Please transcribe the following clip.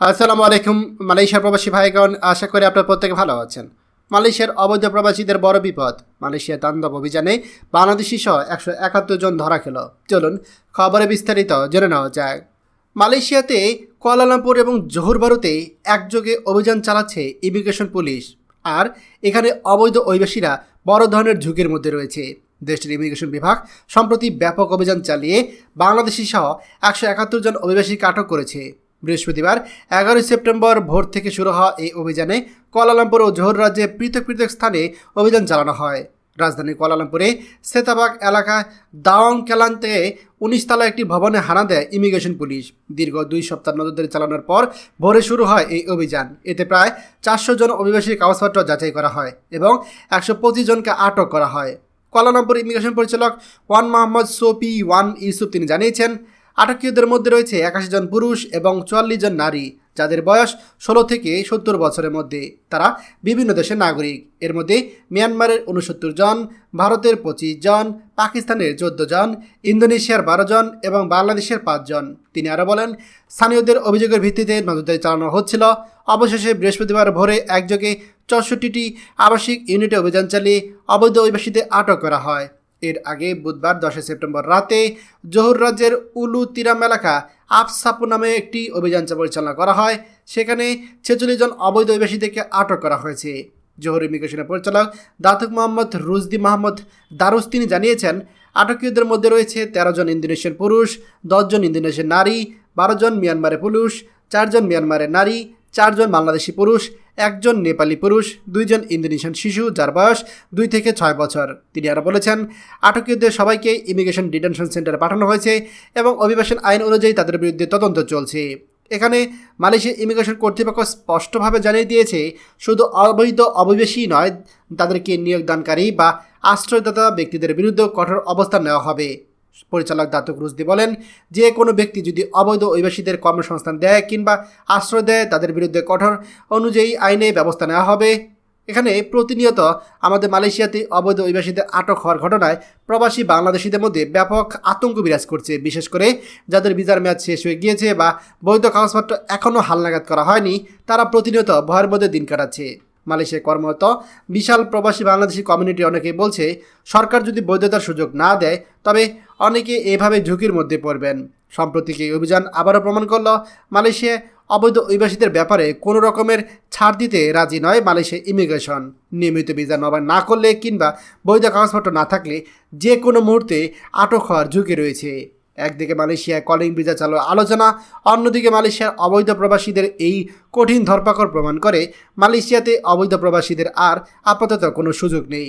আসসালামু আলাইকুম, মালয়েশিয়ার প্রবাসী ভাইগণ, আশা করি আপনার প্রত্যেকে ভালো আছেন। মালয়েশিয়ার অবৈধ প্রবাসীদের বড় বিপদ। মালয়েশিয়ার তাণ্ডব অভিযানে বাংলাদেশি সহ একশো একাত্তর জন ধরা খেল। চলুন খবরে বিস্তারিত জেনে নেওয়া যায় মালয়েশিয়াতে কুয়ালালামপুর এবং জোহর বারুতে একযোগে অভিযান চালাচ্ছে ইমিগ্রেশন পুলিশ। আর এখানে অবৈধ অভিবাসীরা বড় ধরনের ঝুঁকির মধ্যে রয়েছে। দেশটির ইমিগ্রেশন বিভাগ সম্প্রতি ব্যাপক অভিযান চালিয়ে বাংলাদেশি সহ একশো একাত্তর জন অভিবাসীকে আটক করেছে। বৃহস্পতিবার, এগারোই সেপ্টেম্বর ভোর থেকে শুরু হওয়া এই অভিযানে কুয়ালালামপুর ও জোহর রাজ্যে পৃথক পৃথক স্থানে অভিযান চালানো হয়। রাজধানী কুয়ালালামপুরে সেতাবাগ এলাকায় দাওয়াং কেলান্তে উনিশ তলা একটি ভবনে হানা দেয় ইমিগ্রেশন পুলিশ। দীর্ঘ দুই সপ্তাহ নজরদারি চালানোর পর ভোরে শুরু হয় এই অভিযান। এতে প্রায় চারশো জন অভিবাসীর কাগজপত্র যাচাই করা হয় এবং একশো পঁচিশ জনকে আটক করা হয়। কুয়ালালামপুর ইমিগ্রেশন পরিচালক Wan Mohammad Sopi Wan Yusuf তিনি জানিয়েছেন আটকীয়দের মধ্যে রয়েছে একাশি জন পুরুষ এবং চুয়াল্লিশ জন নারী, যাদের বয়স ষোলো থেকে সত্তর বছরের মধ্যে। তারা বিভিন্ন দেশের নাগরিক। এর মধ্যে মিয়ানমারের উনসত্তর জন, ভারতের পঁচিশ জন, পাকিস্তানের চোদ্দ জন, ইন্দোনেশিয়ার বারো জন এবং বাংলাদেশের পাঁচজন তিনি আরও বলেন, স্থানীয়দের অভিযোগের ভিত্তিতে নজরদারি চালানো হচ্ছিল। অবশেষে বৃহস্পতিবার ভোরে একযোগে চৌষট্টিটি আবাসিক ইউনিটে অভিযান চালিয়ে অবৈধ অভিবাসীদের আটক করা হয়। এর আগে বুধবার দশই সেপ্টেম্বর রাতে জোহর রাজ্যের উলু তিরাম এলাকা আফসাপু নামে একটি অভিযান পরিচালনা করা হয়। সেখানে ছেচল্লিশ জন অবৈধ অভিবাসীদেরকে আটক করা হয়েছে। জোহর ইমিগ্রেশনের পরিচালক Datuk Mohammad Ruzdi Mohammad Darus তিনি জানিয়েছেন, আটকীয়দের মধ্যে রয়েছে তেরো জন ইন্দোনেশিয়ান পুরুষ দশজন ইন্দোনেশিয়ান নারী, বারো জন মিয়ানমারের পুরুষ চারজন মিয়ানমারের নারী চারজন বাংলাদেশি পুরুষ একজন নেপালি পুরুষ, দুইজন ইন্দোনেশিয়ান শিশু যার বয়স দুই থেকে ছয় বছর। তিনি আরও বলেছেন আটকীয়দের সবাইকে ইমিগ্রেশন ডিটেনশন সেন্টারে পাঠানো হয়েছে এবং অভিবাসন আইন অনুযায়ী তাদের বিরুদ্ধে তদন্ত চলছে। এখানে মালয়েশিয়া ইমিগ্রেশন কর্তৃপক্ষ স্পষ্টভাবে জানিয়ে দিয়েছে, শুধু অবৈধ অভিবাসী নয়, তাদেরকে নিয়োগদানকারী বা আশ্রয়দাতা ব্যক্তিদের বিরুদ্ধে কঠোর অবস্থান নেওয়া হবে। পরিচালক দাতুক রুজদি বলেন, যে কোনো ব্যক্তি যদি অবৈধ অভিবাসীদের কর্মসংস্থান দেয় কিংবা আশ্রয় দেয়, তাদের বিরুদ্ধে কঠোর অনুযায়ী আইনে ব্যবস্থা নেওয়া হবে। এখানে প্রতিনিয়ত আমাদের মালয়েশিয়াতে অবৈধ অভিবাসীদের আটক হওয়ার ঘটনায় প্রবাসী বাংলাদেশিদের মধ্যে ব্যাপক আতঙ্ক বিরাজ করছে। বিশেষ করে যাদের ভিসার মেয়াদ শেষ হয়ে গিয়েছে বা বৈধ কাগজপত্র এখনও হালনাগাদ করা হয়নি, তারা প্রতিনিয়ত ভয়ের মধ্যে দিন কাটাচ্ছে। মালয়েশিয়ায় কর্মরত বিশাল প্রবাসী বাংলাদেশি কমিউনিটি অনেকে বলছে, সরকার যদি বৈধতার সুযোগ না দেয়, তবে অনেকে এভাবে ঝুঁকির মধ্যে পড়বেন। সম্প্রতি এই অভিযান আবারও প্রমাণ করল মালয়েশিয়ায় অবৈধ অভিবাসীদের ব্যাপারে কোনো রকমের ছাড় দিতে রাজি নয় মালয়েশিয়া ইমিগ্রেশন। নিয়মিত ভিসা নবায়ন না করলে কিংবা বৈধ কাগজপত্র না থাকলে যে কোনো মুহূর্তে আটক হওয়ার ঝুঁকি রয়েছে। একদিকে মালয়েশিয়ায় কলিং ভিসা চালু আলোচনা, অন্যদিকে মালয়েশিয়ার অবৈধ প্রবাসীদের এই কঠিন ধরপাকড় প্রমাণ করে মালয়েশিয়াতে অবৈধ প্রবাসীদের আর আপাতত কোনো সুযোগ নেই।